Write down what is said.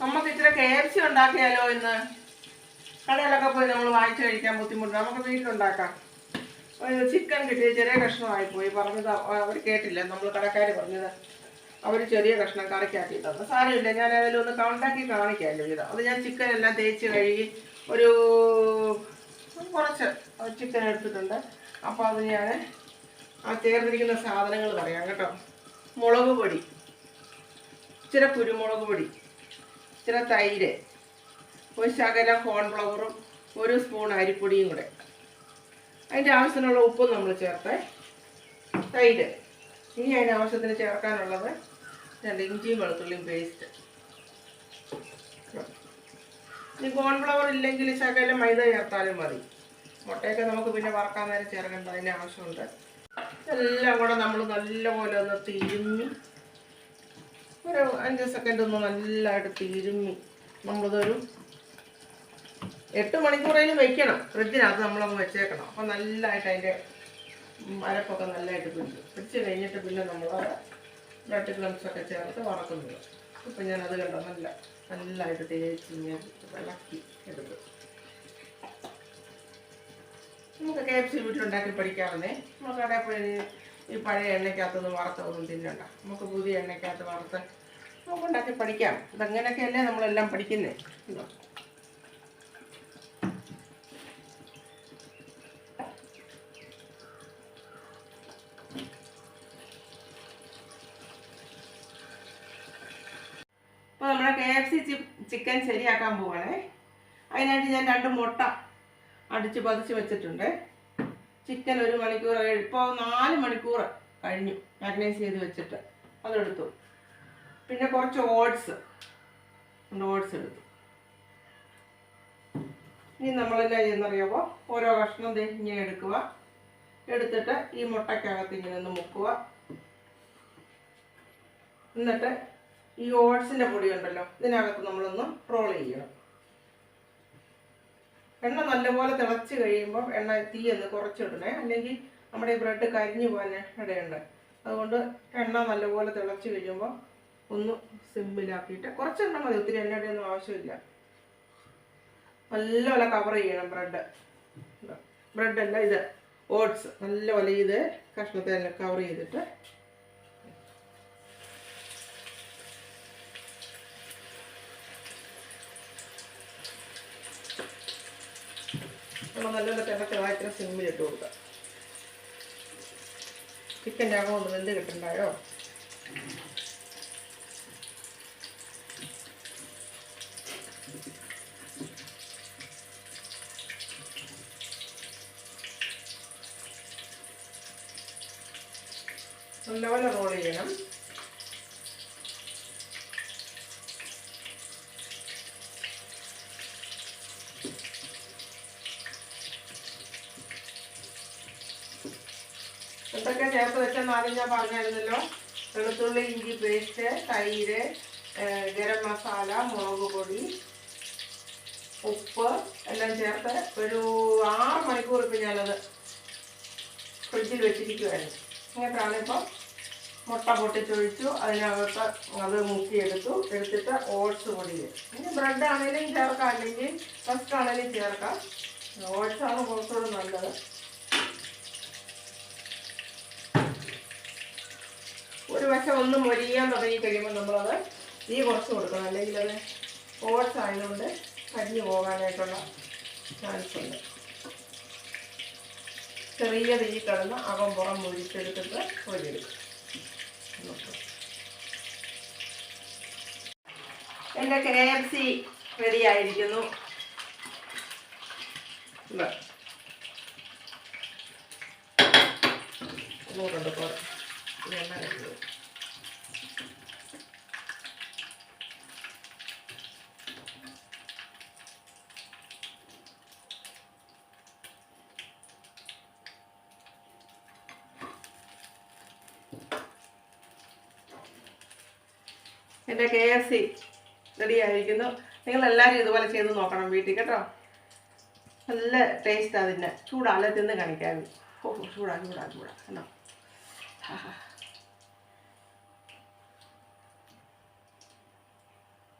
നമുക്ക് ഇച്ചിരി K F C ഉണ്ടാക്കിയാലോ ഇന്ന്? കടയിലൊക്കെ പോയി നമ്മൾ വാങ്ങിച്ചു കഴിക്കാൻ ബുദ്ധിമുട്ട്. നമുക്ക് വീട്ടിലുണ്ടാക്കാം. ചിക്കൻ കിട്ടിയ ചെറിയ കഷ്ണമായി പോയി പറഞ്ഞത് അവർ കേട്ടില്ല. നമ്മൾ കടക്കാർ പറഞ്ഞത് അവർ ചെറിയ കഷ്ണം കറിക്കാക്കി തന്നു. സാരമില്ല. ഞാൻ അതിലൊന്ന് ഒന്ന് കൗണ്ടാക്കി കാണിക്കാമല്ലോ ഇത്. അത് ഞാൻ ചിക്കൻ എല്ലാം തേച്ച് കഴുകി ഒരു കുറച്ച് ചിക്കൻ എടുത്തിട്ടുണ്ട്. അപ്പോൾ അത് ഞാൻ ആ ചേർന്നിരിക്കുന്ന സാധനങ്ങൾ പറയാം കേട്ടോ. മുളക് പൊടി. ഇച്ചിരി കുരുമുളക് പൊടി. ഇച്ചിരി തൈര് ഒരു ശകലം കോൺഫ്ലവറും ഒരു സ്പൂൺ അരിപ്പൊടിയും കൂടെ. അതിന്റെ ആവശ്യത്തിനുള്ള ഉപ്പും നമ്മൾ ചേർത്ത്. തൈര്. ഇനി അതിന് ആവശ്യത്തിന് ചേർക്കാനുള്ളത് രണ്ട് ഇഞ്ചിയും വെളുത്തുള്ളിയും പേസ്റ്റ് ഇനി കോൺഫ്ലവർ ഇല്ലെങ്കിൽ ശകലം മൈദ ചേർത്താലും മതി. മുട്ടയൊക്കെ നമുക്ക് പിന്നെ വറക്കാൻ നേരം ചേർക്കേണ്ട അതിന് ആവശ്യമുണ്ട്. എല്ലാം കൂടെ നമ്മൾ നല്ലപോലെ ഒന്ന് തിരുമ്മി ഒരു അഞ്ച് സെക്കൻഡ് ഒന്ന് നല്ലതായിട്ട് തിരുമ്മി. നമ്മളിതൊരു എട്ട് മണിക്കൂറേലും വെക്കണം. ഫ്രിഡ്ജിനകത്ത് നമ്മളങ്ങ് വെച്ചേക്കണം. അപ്പോൾ നല്ലതായിട്ട് അതിന്റെ അരപ്പൊക്കെ നല്ലതായിട്ട് പിടിച്ചു പിടിച്ച് കഴിഞ്ഞിട്ട് പിന്നെ നമ്മൾ ബ്രെഡ് ക്ലംസൊക്കെ ചേർത്ത് വറക്കുന്നത്. ഇപ്പം ഞാനത് കണ്ടോ? നല്ല നല്ലതായിട്ട് തേച്ച് ഞാൻ ഇളക്കി എടുത്തു. നമുക്ക് കെ എഫ് സി വീട്ടിലുണ്ടാക്കി പഠിക്കാവുന്നേ നമുക്ക് കടയിൽ പോയി ഈ പഴയ എണ്ണയ്ക്കകത്തൊന്നും വറുത്തൊന്നും തിന്നണ്ട. നമുക്ക് പുതിയ എണ്ണയ്ക്കകത്ത് വറുത്ത് നമുക്ക് ഉണ്ടാക്കി പഠിക്കാം. ഇതങ്ങനെയൊക്കെയല്ലേ നമ്മളെല്ലാം പഠിക്കുന്നേ. അപ്പോൾ നമ്മുടെ കെ എഫ് സി ചിക്കൻ ശരിയാക്കാൻ പോവാണേ. അതിനായിട്ട് ഞാൻ രണ്ട് മുട്ട അടിച്ച് പതിച്ച് വെച്ചിട്ടുണ്ട്. ചിക്കൻ ഒരു മണിക്കൂർ ഇപ്പോൾ നാല് മണിക്കൂർ കഴിഞ്ഞു മാഗ്നൈസ് ചെയ്ത് വെച്ചിട്ട്. അതെടുത്തു. പിന്നെ കുറച്ച് ഓട്സ്. ഓട്സ് എടുത്തു. ഇനി നമ്മളെല്ലാം ചെയ്യുന്നറിയാമോ ഓരോ കഷ്ണം ഇങ്ങനെ എടുക്കുക. എടുത്തിട്ട് ഈ മുട്ടക്കകത്ത് ഇങ്ങനെ ഒന്ന് മുക്കുക. എന്നിട്ട് ഈ ഓട്സിന്റെ പൊടി ഉണ്ടല്ലോ ഇതിനകത്ത് നമ്മളൊന്ന് റോൾ ചെയ്യണം. എണ്ണ നല്ലപോലെ തിളച്ച് കഴിയുമ്പോൾ എണ്ണ തീ ഒന്ന് കുറച്ചിടണേ. അല്ലെങ്കിൽ നമ്മുടെ ഈ ബ്രെഡ് കരിഞ്ഞു പോകാൻ ഇടയുണ്ട്. അതുകൊണ്ട് എണ്ണ നല്ലപോലെ തിളച്ച് കഴിയുമ്പോൾ ഒന്ന് സിമ്പിളാക്കിയിട്ട് കുറച്ച് എണ്ണ മതി. ഒത്തിരി എണ്ണയുടെ ഒന്നും ആവശ്യമില്ല. നല്ലപോലെ കവർ ചെയ്യണം ബ്രെഡ് ബ്രെഡ് അല്ല ഇത്. ഓട്സ് നല്ലപോലെ ഇത് കഷ്ണത്തെ കവർ ചെയ്തിട്ട് നമ്മൾ നല്ലപോലെ തിളച്ചതായിട്ട് സിമ്മിലിട്ട് കൊടുക്കുക. ചിക്കന്റെ അകം ഒന്ന് വെന്ത് കിട്ടണ്ടായോ? നല്ലപോലെ റോൾ ചെയ്യണം. എന്തൊക്കെ ചേർത്ത് വെച്ചെന്ന് ആദ്യം ഞാൻ പറഞ്ഞായിരുന്നല്ലോ. വെളുത്തുള്ളി ഇഞ്ചി പേസ്റ്റ് തൈര് ഗരം മസാല മുളക് പൊടി ഉപ്പ് എല്ലാം ചേർത്ത് ഒരു ആറ് മണിക്കൂർ ഇപ്പം ഞാനത് ഫ്രിഡ്ജിൽ വെച്ചിരിക്കുമായിരുന്നു എന്നിട്ടാണ് ഇപ്പം മുട്ട പൊട്ടിച്ചൊഴിച്ചു അതിനകത്ത് അത് മുക്കിയെടുത്തു എടുത്തിട്ട് ഓട്സ് പൊടി ഇനി ബ്രെഡ് ആണെങ്കിലും ചേർക്കാം അല്ലെങ്കിൽ ഫസ്റ്റ് ആണെങ്കിലും ചേർക്കാം. ഓട്സാണ് കുറച്ചുകൂടെ നല്ലത്. വശം ഒന്ന് മൊരിയാൻ തുടങ്ങി കഴിയുമ്പോൾ നമ്മളത് തീ കുറച്ച് കൊടുക്കണം. അല്ലെങ്കിൽ അത് ഓട്സ് ആയതുകൊണ്ട് കരിഞ്ഞു പോകാനായിട്ടുള്ള ചാൻസ് ഉണ്ട് ചെറിയ തീ കിടന്ന് അകം പുറം മുരിച്ചെടുത്തിട്ട് പൊരിയെടുക്കും എന്റെ കെ എഫ് സി റെഡി ആയിരിക്കുന്നു. ഇതാ. നൂറുണ്ട് പോരെ. എന്റെ കെ എഫ് സി റെഡി ആയിരിക്കുന്നു. നിങ്ങൾ എല്ലാവരും ഇതുപോലെ ചെയ്ത് നോക്കണം വീട്ടിൽ കേട്ടോ. നല്ല ടേസ്റ്റ് അതിന്റെ ചൂടാല്ലേ തിന്ന് കാണിക്കാൻ ഓ ചൂടാ ചൂടാ ചൂടാ. കണ്ടോ?